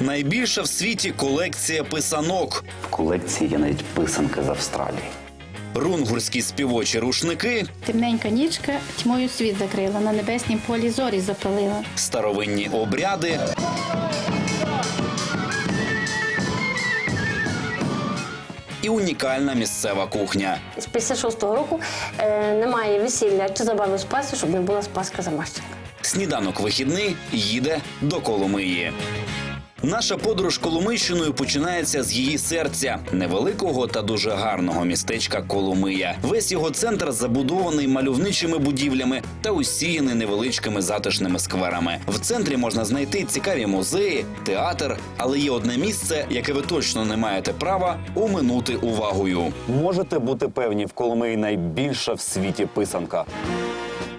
Найбільша в світі колекція писанок. В колекції є навіть писанки з Австралії. Рунгурські співочі рушники, Темненька нічка тьмою світ закрила, на небеснім полі зорі запалила. старовинні обряди, і унікальна місцева кухня. З 56-го року е, немає весілля чи забави спаси, щоб не була спаска замащенка. Сніданок вихідний їде до Коломиї. Наша подорож Коломийщиною починається з її серця невеликого та дуже гарного містечка Коломия. Весь його центр забудований мальовничими будівлями та усіяний невеличкими затишними скверами. В центрі можна знайти цікаві музеї, театр, але є одне місце, яке ви точно не маєте права оминути увагою. Можете бути певні, в Коломиї найбільша в світі писанка.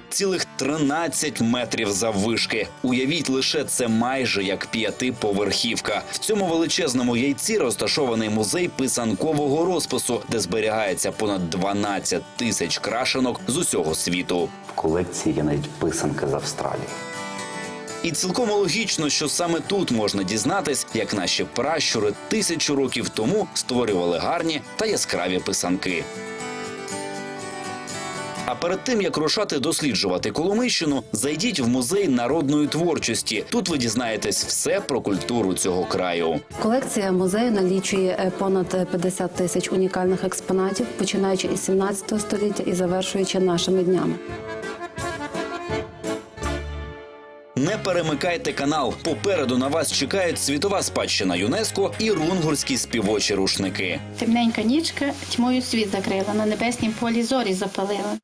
цілих 13 метрів заввишки. Уявіть лише це майже як п'ятиповерхівка. В цьому величезному яйці розташований музей писанкового розпису, де зберігається понад 12 тисяч крашенок з усього світу. В колекції є навіть писанки з Австралії. І цілком логічно, що саме тут можна дізнатись, як наші пращури тисячу років тому створювали гарні та яскраві писанки. А перед тим як рушати досліджувати Коломийщину, зайдіть в музей народної творчості. Тут ви дізнаєтесь все про культуру цього краю. Колекція музею налічує е, понад 50 тисяч унікальних експонатів, починаючи із 17 століття і завершуючи нашими днями. Не перемикайте канал. Попереду на вас чекають світова спадщина ЮНЕСКО і рунгурські співочі рушники. Темненька нічка тьмою світ закрила, на небеснім полі зорі запалила.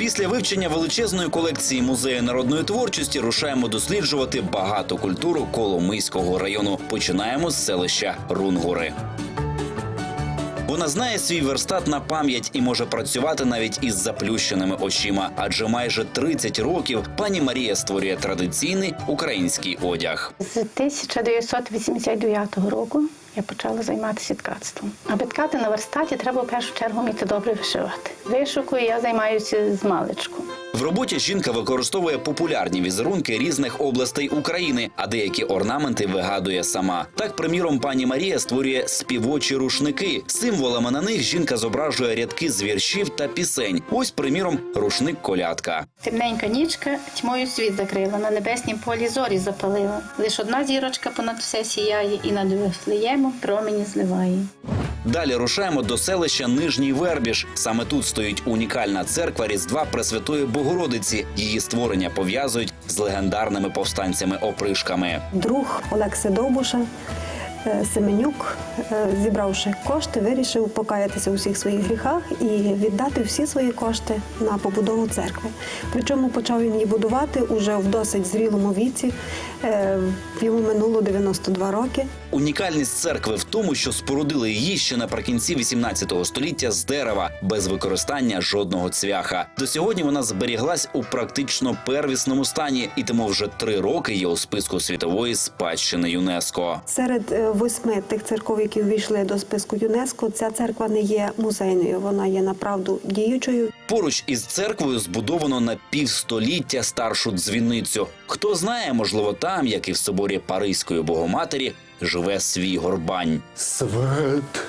Після вивчення величезної колекції музею народної творчості рушаємо досліджувати багату культуру Коломийського району. Починаємо з селища Рунгури. Вона знає свій верстат на пам'ять і може працювати навіть із заплющеними очима, адже майже 30 років пані Марія створює традиційний український одяг. З 1989 року я почала займатися ткацтвом. Аби ткати на верстаті, треба в першу чергу вміти добре вишивати. Вишукою я займаюся з маличку. В роботі жінка використовує популярні візерунки різних областей України, а деякі орнаменти вигадує сама. Так, приміром, пані Марія створює співочі рушники. Символами на них жінка зображує рядки з віршів та пісень. Ось, приміром, рушник колядка. Темненька нічка тьмою світ закрила, на небеснім полі зорі запалила. Лиш одна зірочка понад все сіяє, і над Вифлеємом промені зливає. Далі рушаємо до селища Нижній Вербіж. Саме тут стоїть унікальна церква Різдва Пресвятої Богородиці. Її створення пов'язують з легендарними повстанцями-опришками. друг Олекси Довбуша. Е, Семенюк, е, зібравши кошти, вирішив покаятися у всіх своїх гріхах і віддати всі свої кошти на побудову церкви. Причому почав він її будувати уже в досить зрілому віці. Е, Йому минуло 92 роки. Унікальність церкви в тому, що спорудили її ще наприкінці 18 століття з дерева без використання жодного цвяха. До сьогодні вона зберіглась у практично первісному стані, і тому вже три роки є у списку світової спадщини ЮНЕСКО. Серед восьми тих церков, які увійшли до списку ЮНЕСКО, ця церква не є музейною, вона є направду діючою. Поруч із церквою збудовано на півстоліття старшу дзвіницю. Хто знає, можливо, там, як і в соборі Паризької Богоматері, живе свій горбань. Свет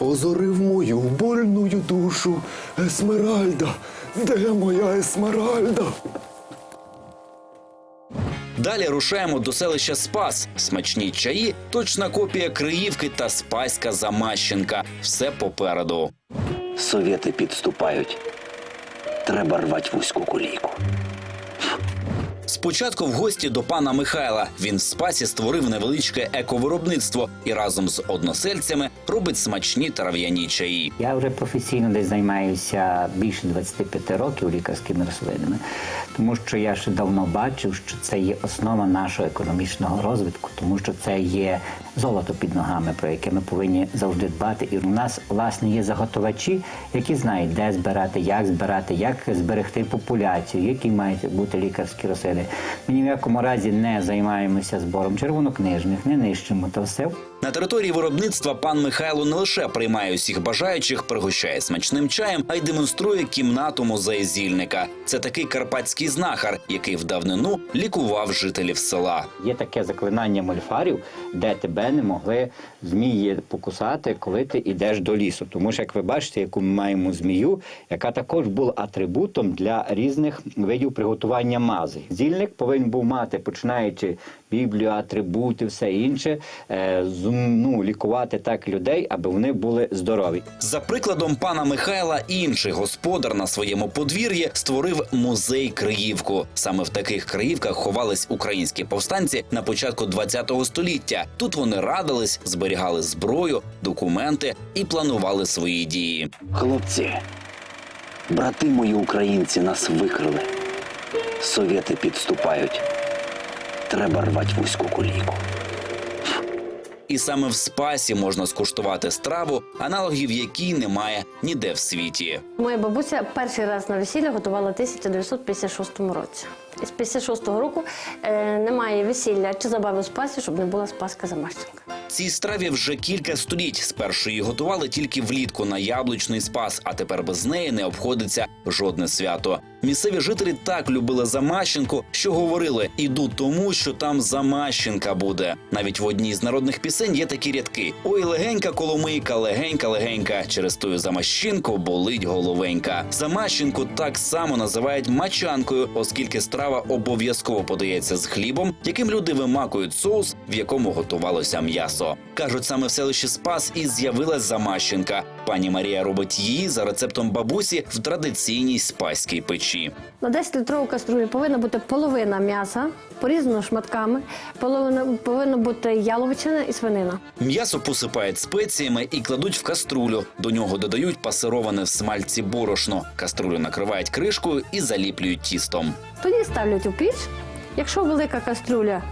озорив мою больную душу. Есмеральда, де моя Есмеральда? Далі рушаємо до селища Спас. Смачні чаї, точна копія Криївки та Спаська Замащенка. Все попереду. Совєти підступають. Треба рвати вузьку кулійку. Спочатку в гості до пана Михайла. Він в спасі створив невеличке ековиробництво і разом з односельцями робить смачні трав'яні чаї. Я вже професійно десь займаюся більше 25 років лікарськими рослинами, тому що я ще давно бачив, що це є основа нашого економічного розвитку, тому що це є золото під ногами, про яке ми повинні завжди дбати. І у нас власне є заготовачі, які знають, де збирати, як збирати, як зберегти популяцію, які мають бути лікарські рослини. Ми ні в якому разі не займаємося збором червонокнижних, не нищимо то все. На території виробництва пан Михайло не лише приймає усіх бажаючих, пригощає смачним чаєм, а й демонструє кімнату музею зільника. Це такий карпатський знахар, який в давнину лікував жителів села. Є таке заклинання мольфарів, де тебе не могли змії покусати, коли ти йдеш до лісу. Тому що, як ви бачите, яку ми маємо змію, яка також була атрибутом для різних видів приготування мази. Зільник повинен був мати, починаючи Біблію, атрибути, все інше, е, з- ну, лікувати так людей, аби вони були здорові. За прикладом пана Михайла, інший господар на своєму подвір'ї створив музей Криївку. Саме в таких криївках ховались українські повстанці на початку ХХ століття. Тут вони радились, зберігали зброю, документи і планували свої дії. Хлопці, брати мої українці нас викрили. Совєти підступають. Треба рвати вузьку колійку. І саме в спасі можна скуштувати страву, аналогів якій немає ніде в світі. Моя бабуся перший раз на весілля готувала в 1956 році. І з 56-го року е, немає весілля чи забави в спасі, щоб не була спаска замащенка. Цій страві вже кілька століть. Спершу її готували тільки влітку на яблучний спас, а тепер без неї не обходиться жодне свято. Місцеві жителі так любили замащенку, що говорили: іду тому, що там замащенка буде. Навіть в одній з народних пісень є такі рядки: Ой, легенька коломийка, легенька, легенька. Через тую замащенку болить головенька. Замащенку так само називають мачанкою, оскільки страва обов'язково подається з хлібом, яким люди вимакують соус, в якому готувалося м'ясо. кажуть, саме в селищі Спас і з'явилась замащенка. Пані Марія робить її за рецептом бабусі в традиційній спаській печі. На 10 літрову каструлі повинна бути половина м'яса, порізано шматками, половина повинна бути яловичина і свинина. М'ясо посипають спеціями і кладуть в каструлю. До нього додають пасироване в смальці борошно. Каструлю накривають кришкою і заліплюють тістом. Тоді ставлять у піч. Якщо велика каструля,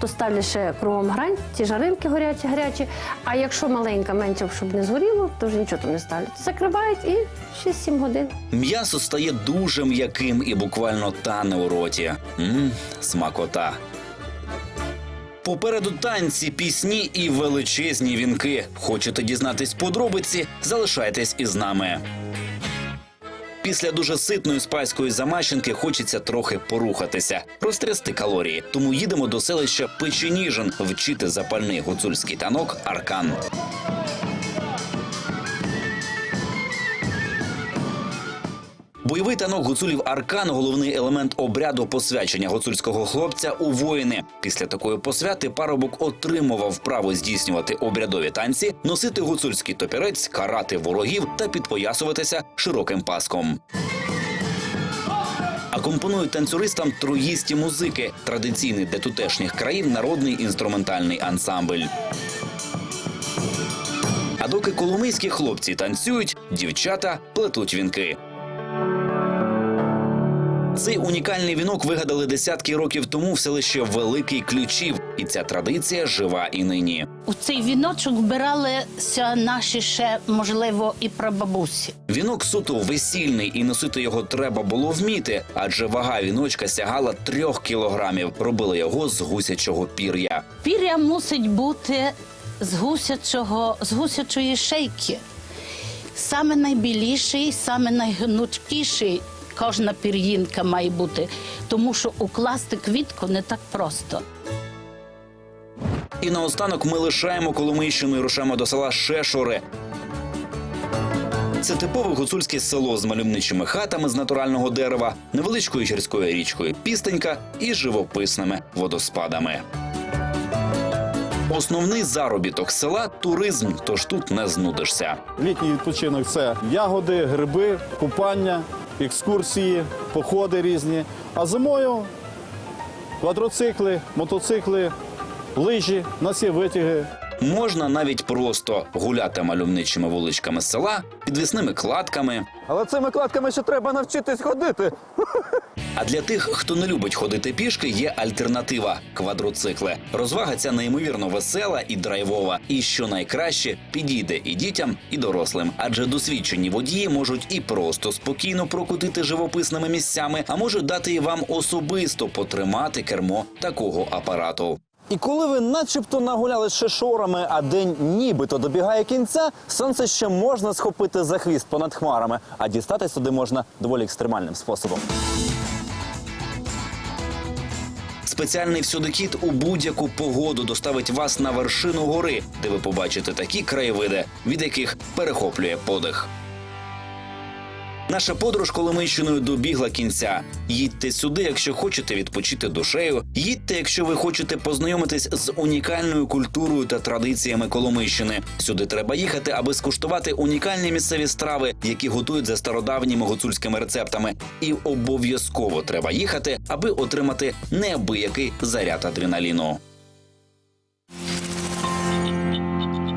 то ставлять ще кругом грань, ті жаринки горячі, гарячі. А якщо маленька, менше, щоб не згоріло, то вже нічого там не ставлять. Закривають і 6-7 годин. М'ясо стає дуже м'яким і буквально тане у роті. Мм, смакота. Попереду танці, пісні і величезні вінки. Хочете дізнатись подробиці? Залишайтесь із нами. Після дуже ситної спайської замащенки хочеться трохи порухатися, розтрясти калорії. Тому їдемо до селища Печеніжин вчити запальний гуцульський танок Аркан. Бойовий танок гуцулів Аркан головний елемент обряду посвячення гуцульського хлопця у воїни. Після такої посвяти парубок отримував право здійснювати обрядові танці, носити гуцульський топірець, карати ворогів та підпоясуватися широким паском. Акомпонують танцюристам троїсті музики, традиційний для тутешніх країн народний інструментальний ансамбль. А доки коломийські хлопці танцюють, дівчата плетуть вінки. Цей унікальний вінок вигадали десятки років тому в селищі Великий Ключів, і ця традиція жива і нині. У цей віночок вбиралися наші ще, можливо, і прабабусі. Вінок суто весільний, і носити його треба було вміти, адже вага віночка сягала трьох кілограмів. Робили його з гусячого пір'я. Пір'я мусить бути з гусячого, з гусячої шейки. Саме найбіліший, саме найгнучкіший кожна пір'їнка має бути, тому що укласти квітку не так просто. І наостанок ми лишаємо Коломийщину і рушаємо до села Шешори. Це типове гуцульське село з мальовничими хатами з натурального дерева, невеличкою гірською річкою Пістенька і живописними водоспадами. Основний заробіток села туризм, тож тут не знудишся. Літній відпочинок це ягоди, гриби, купання, екскурсії, походи різні. А зимою квадроцикли, мотоцикли, лижі, у нас є витяги. Можна навіть просто гуляти мальовничими вуличками села, підвісними кладками. Але цими кладками ще треба навчитись ходити. А для тих, хто не любить ходити пішки, є альтернатива квадроцикли. Розвага ця неймовірно весела і драйвова. І що найкраще підійде і дітям, і дорослим. Адже досвідчені водії можуть і просто спокійно прокутити живописними місцями, а можуть дати і вам особисто потримати кермо такого апарату. І коли ви начебто нагуляли ще шорами, а день нібито добігає кінця, сонце ще можна схопити за хвіст понад хмарами, а дістатись туди можна доволі екстремальним способом. Спеціальний всюдикіт у будь-яку погоду доставить вас на вершину гори, де ви побачите такі краєвиди, від яких перехоплює подих. Наша подорож Коломийщиною добігла кінця. Їдьте сюди, якщо хочете відпочити душею. Їдьте, якщо ви хочете познайомитись з унікальною культурою та традиціями Коломийщини. Сюди треба їхати, аби скуштувати унікальні місцеві страви, які готують за стародавніми гуцульськими рецептами. І обов'язково треба їхати, аби отримати неабиякий заряд адреналіну.